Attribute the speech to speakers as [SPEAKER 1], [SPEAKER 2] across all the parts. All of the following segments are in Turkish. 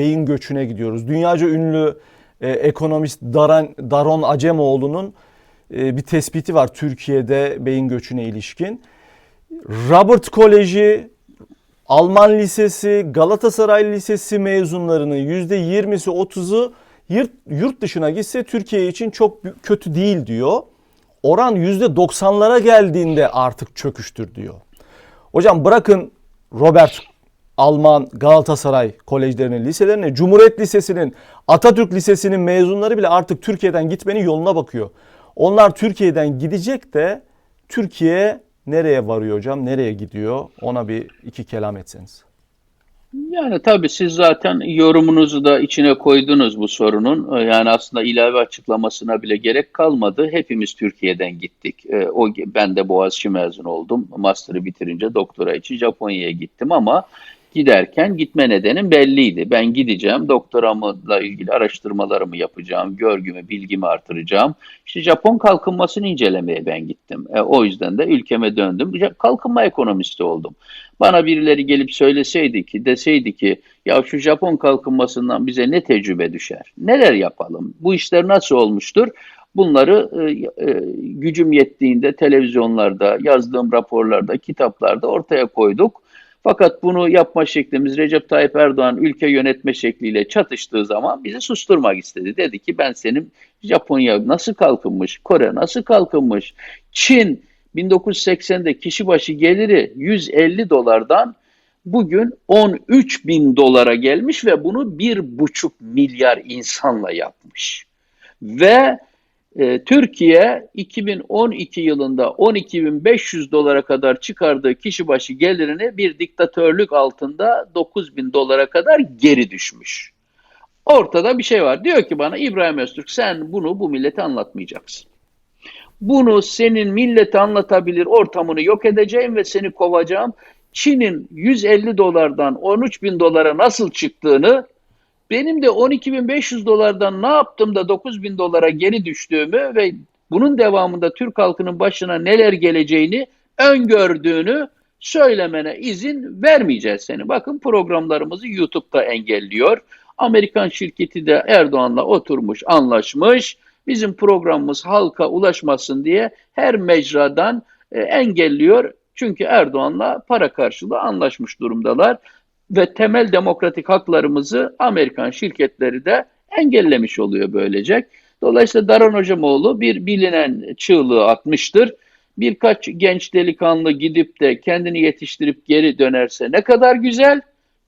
[SPEAKER 1] beyin göçüne gidiyoruz. Dünyaca ünlü e, ekonomist Daran, Daron Acemoğlu'nun e, bir tespiti var Türkiye'de beyin göçüne ilişkin. Robert Koleji, Alman Lisesi, Galatasaray Lisesi mezunlarının %20'si 30'u yurt, dışına gitse Türkiye için çok kötü değil diyor. Oran %90'lara geldiğinde artık çöküştür diyor. Hocam bırakın Robert Alman Galatasaray kolejlerinin liselerini, Cumhuriyet Lisesi'nin, Atatürk Lisesi'nin mezunları bile artık Türkiye'den gitmenin yoluna bakıyor. Onlar Türkiye'den gidecek de Türkiye nereye varıyor hocam, nereye gidiyor? Ona bir iki kelam etseniz.
[SPEAKER 2] Yani tabii siz zaten yorumunuzu da içine koydunuz bu sorunun. Ee, Yani aslında ilave açıklamasına bile gerek kalmadı. Hepimiz Türkiye'den gittik. Ee, O ben de Boğaziçi mezun oldum. Master'ı bitirince doktora için Japonya'ya gittim ama giderken gitme nedenim belliydi. Ben gideceğim, doktoramla ilgili araştırmalarımı yapacağım, görgümü, bilgimi artıracağım. İşte Japon kalkınmasını incelemeye ben gittim. E, o yüzden de ülkeme döndüm. Kalkınma ekonomisti oldum. Bana birileri gelip söyleseydi ki, deseydi ki ya şu Japon kalkınmasından bize ne tecrübe düşer? Neler yapalım? Bu işler nasıl olmuştur? Bunları e, e, gücüm yettiğinde televizyonlarda, yazdığım raporlarda, kitaplarda ortaya koyduk. Fakat bunu yapma şeklimiz Recep Tayyip Erdoğan ülke yönetme şekliyle çatıştığı zaman bizi susturmak istedi. Dedi ki ben senin Japonya nasıl kalkınmış, Kore nasıl kalkınmış, Çin 1980'de kişi başı geliri 150 dolardan bugün 13 bin dolara gelmiş ve bunu 1,5 milyar insanla yapmış. Ve e, Türkiye 2012 yılında 12.500 dolara kadar çıkardığı kişi başı gelirini bir diktatörlük altında 9.000 dolara kadar geri düşmüş. Ortada bir şey var. Diyor ki bana İbrahim Öztürk sen bunu bu millete anlatmayacaksın. Bunu senin millete anlatabilir ortamını yok edeceğim ve seni kovacağım. Çin'in 150 dolardan 13 bin dolara nasıl çıktığını benim de 12.500 dolardan ne yaptım da 9.000 dolara geri düştüğümü ve bunun devamında Türk halkının başına neler geleceğini öngördüğünü söylemene izin vermeyeceğiz seni. Bakın programlarımızı YouTube'da engelliyor. Amerikan şirketi de Erdoğan'la oturmuş, anlaşmış. Bizim programımız halka ulaşmasın diye her mecradan e, engelliyor. Çünkü Erdoğan'la para karşılığı anlaşmış durumdalar ve temel demokratik haklarımızı Amerikan şirketleri de engellemiş oluyor böylece. Dolayısıyla Daran Hocamoğlu bir bilinen çığlığı atmıştır. Birkaç genç delikanlı gidip de kendini yetiştirip geri dönerse ne kadar güzel.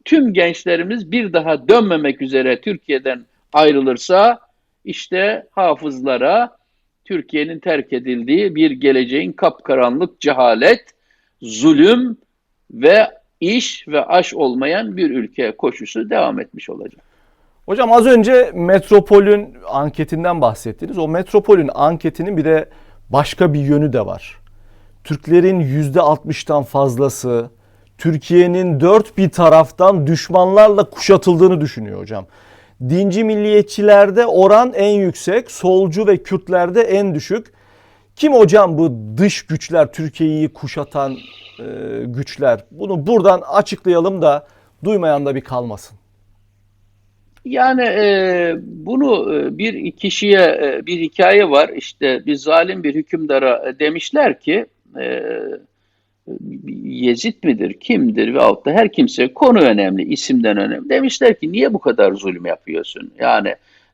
[SPEAKER 2] Tüm gençlerimiz bir daha dönmemek üzere Türkiye'den ayrılırsa işte hafızlara Türkiye'nin terk edildiği bir geleceğin kapkaranlık cehalet, zulüm ve iş ve aş olmayan bir ülke koşusu devam etmiş olacak.
[SPEAKER 1] Hocam az önce Metropol'ün anketinden bahsettiniz. O Metropol'ün anketinin bir de başka bir yönü de var. Türklerin %60'tan fazlası Türkiye'nin dört bir taraftan düşmanlarla kuşatıldığını düşünüyor hocam. Dinci milliyetçilerde oran en yüksek, solcu ve Kürtlerde en düşük. Kim hocam bu dış güçler, Türkiye'yi kuşatan e, güçler? Bunu buradan açıklayalım da duymayan da bir kalmasın.
[SPEAKER 2] Yani e, bunu e, bir kişiye e, bir hikaye var. İşte bir zalim bir hükümdara e, demişler ki e, Yezid midir, kimdir veyahut da her kimse konu önemli, isimden önemli. Demişler ki niye bu kadar zulüm yapıyorsun? Yani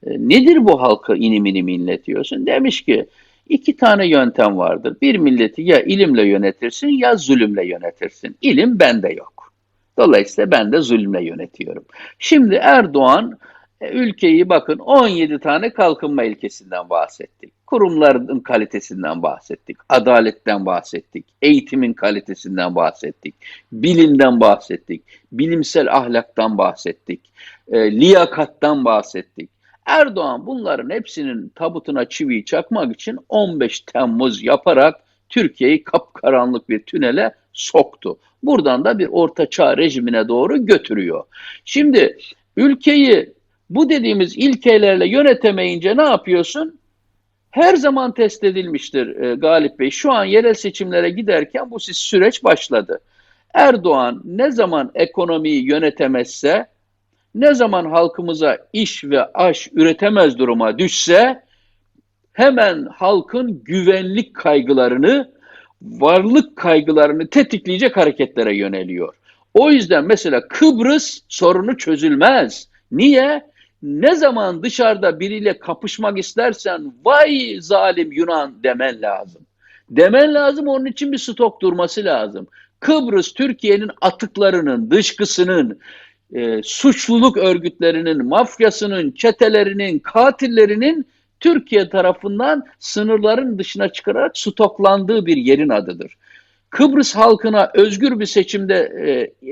[SPEAKER 2] e, nedir bu halkı inim inim inletiyorsun? Demiş ki iki tane yöntem vardır. Bir milleti ya ilimle yönetirsin ya zulümle yönetirsin. İlim bende yok. Dolayısıyla ben de zulümle yönetiyorum. Şimdi Erdoğan e, ülkeyi bakın 17 tane kalkınma ilkesinden bahsettik. Kurumların kalitesinden bahsettik. Adaletten bahsettik. Eğitimin kalitesinden bahsettik. Bilimden bahsettik. Bilimsel ahlaktan bahsettik. E, liyakattan bahsettik. Erdoğan bunların hepsinin tabutuna çiviyi çakmak için 15 Temmuz yaparak Türkiye'yi kapkaranlık bir tünele soktu. Buradan da bir orta çağ rejimine doğru götürüyor. Şimdi ülkeyi bu dediğimiz ilkelerle yönetemeyince ne yapıyorsun? Her zaman test edilmiştir e, Galip Bey. Şu an yerel seçimlere giderken bu süreç başladı. Erdoğan ne zaman ekonomiyi yönetemezse, ne zaman halkımıza iş ve aş üretemez duruma düşse hemen halkın güvenlik kaygılarını, varlık kaygılarını tetikleyecek hareketlere yöneliyor. O yüzden mesela Kıbrıs sorunu çözülmez. Niye? Ne zaman dışarıda biriyle kapışmak istersen vay zalim Yunan demen lazım. Demen lazım onun için bir stok durması lazım. Kıbrıs Türkiye'nin atıklarının, dışkısının, e, suçluluk örgütlerinin, mafyasının, çetelerinin, katillerinin Türkiye tarafından sınırların dışına çıkararak stoklandığı bir yerin adıdır. Kıbrıs halkına özgür bir seçimde e,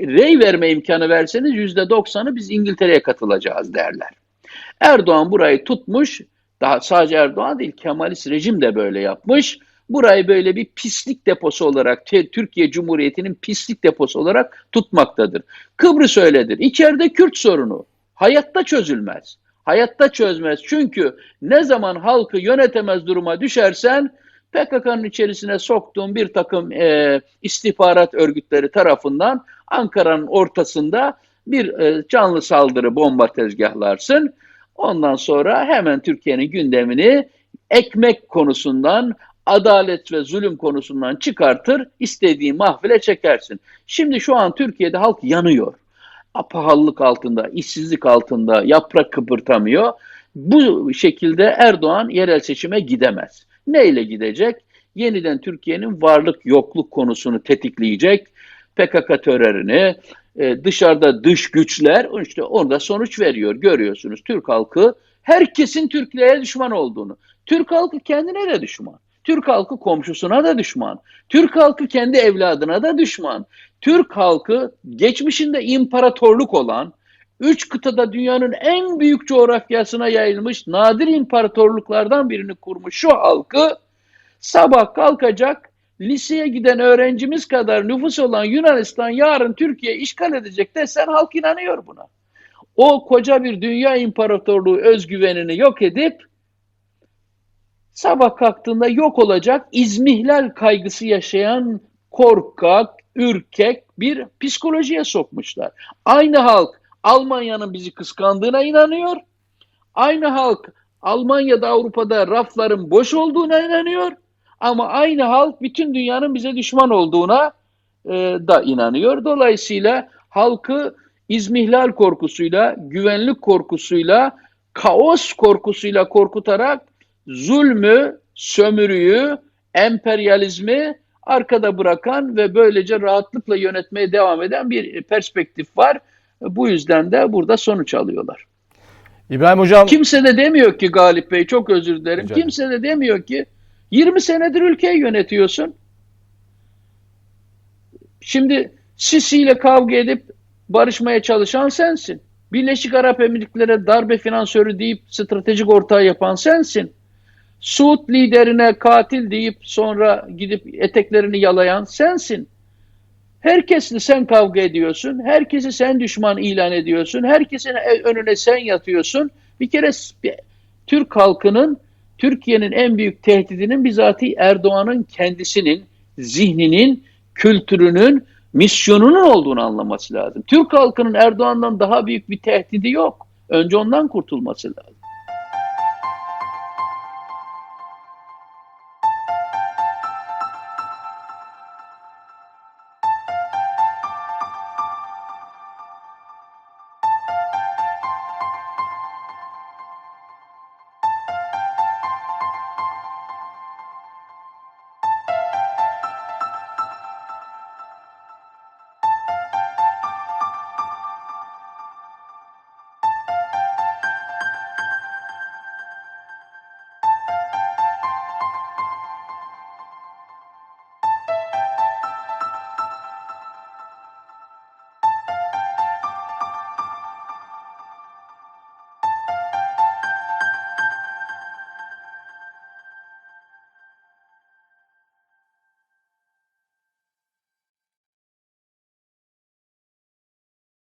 [SPEAKER 2] rey verme imkanı verseniz yüzde doksanı biz İngiltere'ye katılacağız derler. Erdoğan burayı tutmuş, daha sadece Erdoğan değil Kemalist rejim de böyle yapmış. Burayı böyle bir pislik deposu olarak, Türkiye Cumhuriyeti'nin pislik deposu olarak tutmaktadır. Kıbrıs öyledir. İçeride Kürt sorunu hayatta çözülmez. Hayatta çözmez. Çünkü ne zaman halkı yönetemez duruma düşersen PKK'nın içerisine soktuğun bir takım e, istihbarat örgütleri tarafından Ankara'nın ortasında bir e, canlı saldırı bomba tezgahlarsın. Ondan sonra hemen Türkiye'nin gündemini ekmek konusundan, adalet ve zulüm konusundan çıkartır, istediğin mahfile çekersin. Şimdi şu an Türkiye'de halk yanıyor. Pahalılık altında, işsizlik altında, yaprak kıpırtamıyor. Bu şekilde Erdoğan yerel seçime gidemez. Neyle gidecek? Yeniden Türkiye'nin varlık yokluk konusunu tetikleyecek. PKK terörünü, e, dışarıda dış güçler işte orada sonuç veriyor. Görüyorsunuz Türk halkı herkesin Türklüğe düşman olduğunu. Türk halkı kendine de düşman. Türk halkı komşusuna da düşman. Türk halkı kendi evladına da düşman. Türk halkı geçmişinde imparatorluk olan, üç kıtada dünyanın en büyük coğrafyasına yayılmış nadir imparatorluklardan birini kurmuş şu halkı sabah kalkacak liseye giden öğrencimiz kadar nüfus olan Yunanistan yarın Türkiye işgal edecek desen halk inanıyor buna. O koca bir dünya imparatorluğu özgüvenini yok edip sabah kalktığında yok olacak izmihlal kaygısı yaşayan korkak, ürkek bir psikolojiye sokmuşlar. Aynı halk Almanya'nın bizi kıskandığına inanıyor. Aynı halk Almanya'da Avrupa'da rafların boş olduğuna inanıyor. Ama aynı halk bütün dünyanın bize düşman olduğuna e, da inanıyor. Dolayısıyla halkı izmihlal korkusuyla, güvenlik korkusuyla, kaos korkusuyla korkutarak zulmü, sömürüyü, emperyalizmi arkada bırakan ve böylece rahatlıkla yönetmeye devam eden bir perspektif var. Bu yüzden de burada sonuç alıyorlar.
[SPEAKER 1] İbrahim Hocam...
[SPEAKER 2] Kimse de demiyor ki Galip Bey, çok özür dilerim. Hocam. Kimse de demiyor ki 20 senedir ülkeyi yönetiyorsun. Şimdi Sisi ile kavga edip barışmaya çalışan sensin. Birleşik Arap Emirlikleri'ne darbe finansörü deyip stratejik ortağı yapan sensin. Suud liderine katil deyip sonra gidip eteklerini yalayan sensin. Herkesle sen kavga ediyorsun. Herkesi sen düşman ilan ediyorsun. Herkesin önüne sen yatıyorsun. Bir kere Türk halkının Türkiye'nin en büyük tehdidinin bizatihi Erdoğan'ın kendisinin, zihninin, kültürünün, misyonunun olduğunu anlaması lazım. Türk halkının Erdoğan'dan daha büyük bir tehdidi yok. Önce ondan kurtulması lazım.